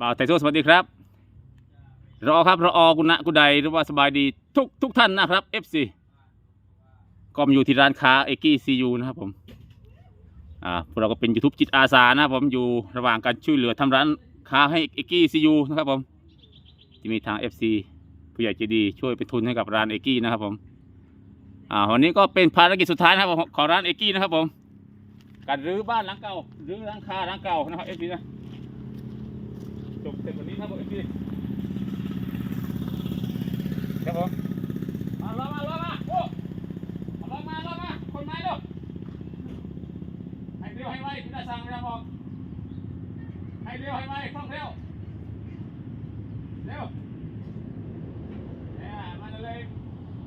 บ่าวไทโซสวัสดีครับ รอครับรออกุณะกุใดหรือว่าสบายดีทุกทุกท่านนะครับ FC ก็มาอยู่ที่ร้านค้าเอกี้ซียูนะครับผมอ่าพวกเราก็เป็น YouTube จิตอาสานะครับผมอยู่ระหว่างการช่วยเหลือทำร้านค้าให้เอกี้ซียูนะครับผมที่มีทาง FC ผู้ใหญ่ใจดีช่วยเป็นทุนให้กับร้านเอกี้นะครับผมอ่าวันนี้ก็เป็นภารกิจสุดท้ายนะครับของร้านเอกี้นะครับผมการรื้อบ้านหลังเก่ารื้อหลังคาหลังเก่านะครับ FC นะ จบเสร็จวันนี้ครับผมพี่ครับผมมาลงมาลงมาโอ้เอาลงมาลงมาคนไม้ลูกให้เร็วให้ไวคุณอาสั่งไม่ได้บอกให้เร็วให้ไวคล่องเร็วเร็วเนี่ยมาเลย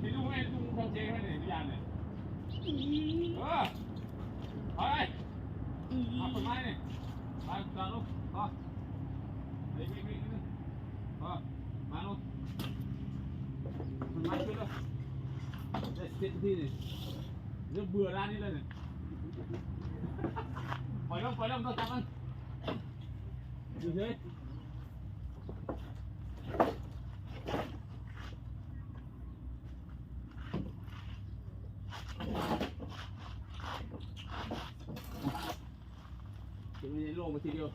ที่ลุงให้ลุงทำเจให้เนี่ยทุกอย่างเนี่ยเออเอาไปเอาคนไม้เนี่ยไปจอดลูกพอ เฮ้ยวิ่งวิ่งวิ่งพอมาลูกมันมาช่วยด้วย เด็ดเด็ดที่นี่เริ่มเบื่อร้านนี้เลยเนี่ยปล่อยลงปล่อยลงต้องจับมันอยู่เฉยเดี๋ยวมันจะโล่งมาทีเดียว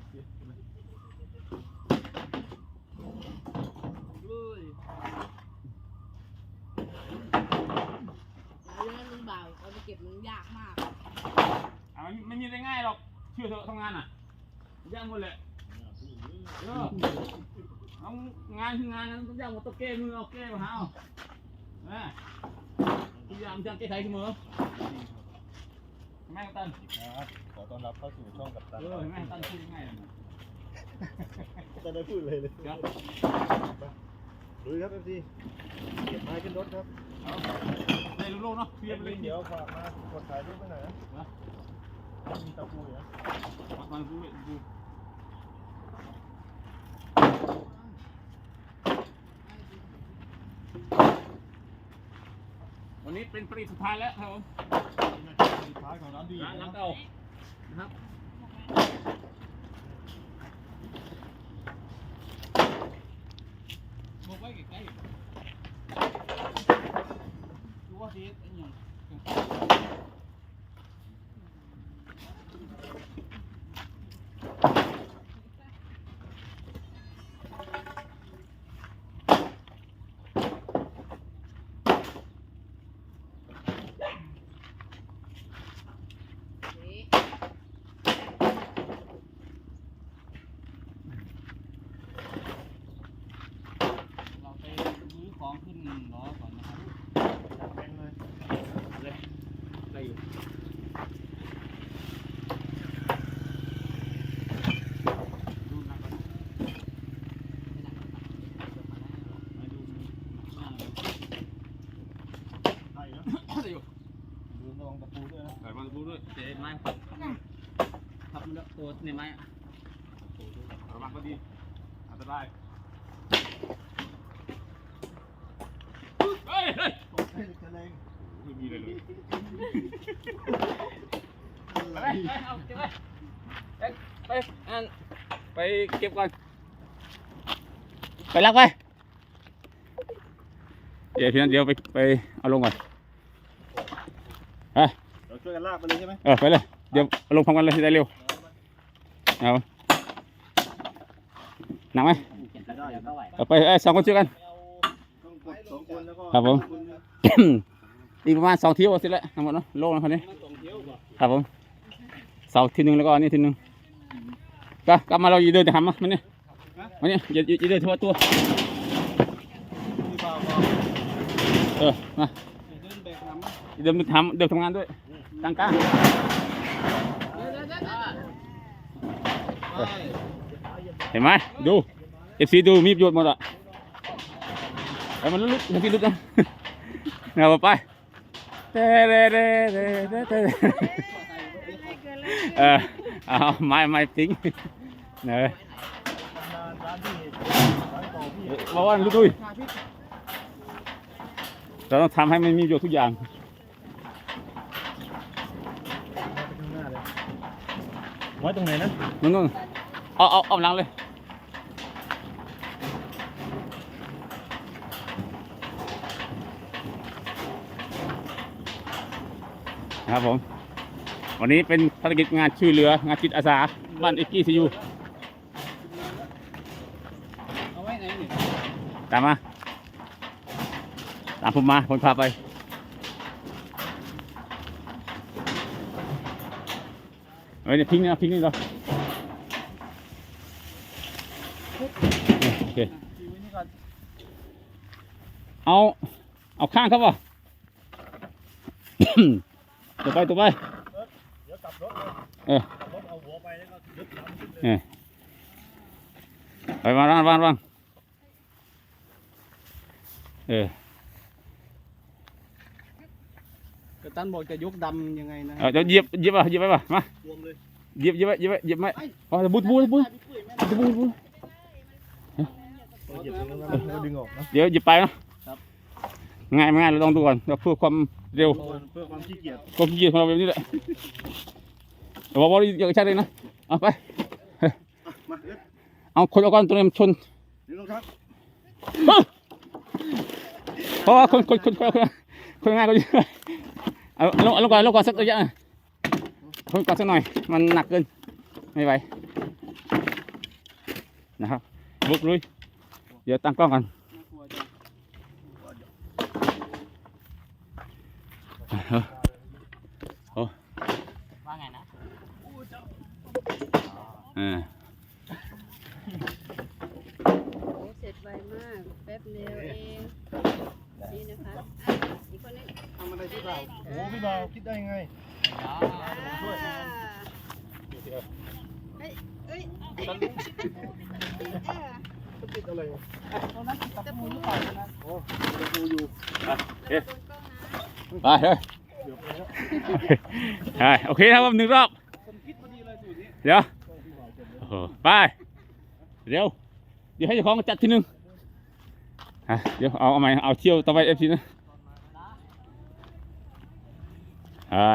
เอาเรื่องลุงบ่าวเอาไปเก็บมันยากมาก อะมัน ไม่มีอะไรง่ายหรอกเชื่อเถอะทำงานอะย่างหมดเลยเออเอางานคืองานนั้นต้องย่างหมดตัวเก้มือเอาเก้มาหาเอาเออพยายามจะแก้ไขเสมอแม่งตันครับขอต้อนรับเข้าสู่ช่องกับตันเออแม่งตันพูดง่ายเลยนะจะได้พูดเลยเลยครับลุยครับเอฟซีเก็บไม้ขึ้นรถครับ เอาได้ลูกๆเนาะเคลียร์ไปเลยเดี๋ยวฝากมากดถ่ายรูปไปหน่อยนะนะ มีตะปูอยู่นะมาดูดูวันนี้เป็นปรีสุดท้ายแล้วครับผมสุดท้ายของร้านดีร้านน้ำเก่านะครับบอกไว้ใกล้ๆดูว่าสิไอ้หยังเราไปรื้อ ของขึ้นล้อก่อนนะครับจัดแม่งเลยเลยได้อยู่ดูหนักก่อนมาดูหน้าเลยได้นะได้อยู่ดูระวังตะปูด้วยนะเปิดมาดูด้วยเจ๊ไม้ปัดทับมันแล้วตัวในไม้ระวังก็ดีอันตรายเฮ้ยเฮ้ย ตกให้กระเลง ไม่มีเลยเลยอะไปไรไปเอาเก็บไปไปอันไปเก็บก่อนไปลักไปเดี๋ยวพี่นั้นเดี๋ยวไปไปเอาลงก่อนไปเราช่วยกันลากไปเลยใช่ไหมเออไปเลยเดี๋ยวเอาลงพร้อมกันเลยได้เร็วเอาหนักไหมได้ได้เอาไปเอ้ยสองคนช่วยกันต้องกดสองคนแล้วก็ครับผม อีกประมาณสองเที่ยวเสร็จแล้วทั้งหมดเนาะโล่งแล้วคนนี้ครับผมเสาทีหนึ่งแล้วก็อันนี้ทีหนึ่งก็กลับมาเราอย่เดินแต่หำมามันนี่มันนี่อย่าอย่าอย่าเดินทั่วตัวเออมาเดินแบกน้อย่าเดินทำเดินทำงานด้วยตั้งกลาเดี๋ยวเดี๋ยวเดี๋ยวเดี๋ยวำเห็นไหมดูเอฟซีดูมีประโยชน์หมดอะไอ้มันลุกเอฟซีลุกนะเอาไป เต้เต้เต้เต้เต้เต้เออเอาไม้ไม้ทิ้งเนอะนานร้านที่ร้านต่อพี่บอกว่าลุกด้วยเราต้องทำให้มันมีประโยชน์ทุกอย่างข้างหน้าเลยไว้ตรงไหนนะนู่นนู่นเอาเอาเอาหลังเลย นะครับผม วันนี้เป็นภารกิจงานช่วยเหลืองานจิตอาสาบ้านเอ็กกี้ซียูเอาไว้ไหนนี่ตามมา ตามผมมาผมพาไป เฮ้ยเนี่ยพิงนี่นะพิงนี่เหรอโอเคอยู่นี่ก่อนเอา เอาข้างครับวะ ตัวไปตัวไปเดี๋ยวกลับรถเลยเออกลับรถเอาหัวไปแล้วก็ยึดลำขึ้นเลย เออไปวางวางวางวางเออกัปตันบอกจะยกดำยังไงนะเอาเดี๋ยวเหยียบเหยียบป่ะเหยียบไปป่ะมารวมเลยเหยียบเหยียบไว้เหยียบไว้เหยียบไหมอ๋อบุดบุดบุดบุดบุดบุดเราเหยียบตรงนั้นแล้วก็ดึงออกนะ เดี๋ยวเหยียบไปเนาะง่ายไม่ง่ายเราต้องดูก่อนเราเพื่อความ เร็วเพื่อความขี้เกียจความขี้เกียจของเราแบบนี้แหละแต่ว่าบอลเยอะใช่เลยนะเอาไปมาเอ๊ะเอาคนเอาก้อนตัวนี้มันชนดึงรองเท้าเพราะว่าคนคนคนคนคนคนง่ายกว่าเยอะเอาเอาลงเอาลงก่อนลงก่อนสักระยะหนึ่งคนก่อนสักหน่อยมันหนักเกินไม่ไหวนะครับบุกลุยเดี๋ยวตั้งกล้องกัน น่ากลัวจัง ว่าไงนะเออโอ้เสร็จไวมาก แป๊บเดียวเองนี่นะคะอะอีกคนนึงทำอะไรที่เราโอ้พี่บ่าวคิดได้ไงอ่าเฮ้ยเฮ้ยเออติดอะไรวะตรงนั้นติดตะปูหรือเปล่าตรงนั้นโอ้ยังดูอยู่ ไปเลยใช่โอเคครับผมหนึ่งรอบเลยสูตรนี้เดี๋ยวโอ้โหไปเดี๋ยวเดี๋ยวให้เจ้าของจัดทีหนึ่งฮะเดี๋ยวเอาเอาใหม่เอาเที่ยวต่อไปเอฟซีนะใช่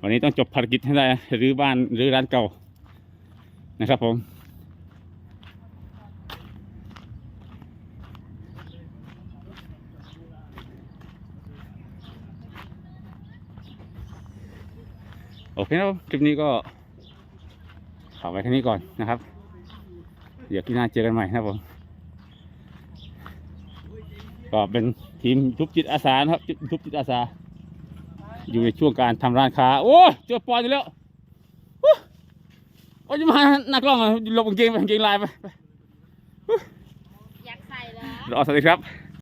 วันนี้ต้องจบภารกิจให้ได้นะรื้อบ้านรื้อร้านเก่านะครับผม โอเคนะครับคลิปนี้ก็ขอไว้แค่นี้ก่อนนะครับ เดี๋ยวคลิปหน้าเจอกันใหม่นะครับผมก็เป็นทีมทุบจิตอาสานะครับทุบจิตอาสา อยู่ในช่วงการทำร้านค้า โอ้ยเจอปอนอีกแล้วโอ้ยโอ้ยจะมาหนักล่องอะหลบกางเกงไปกางเกงลายไปไปอยากใส่เหรอรอสวัสดีครับ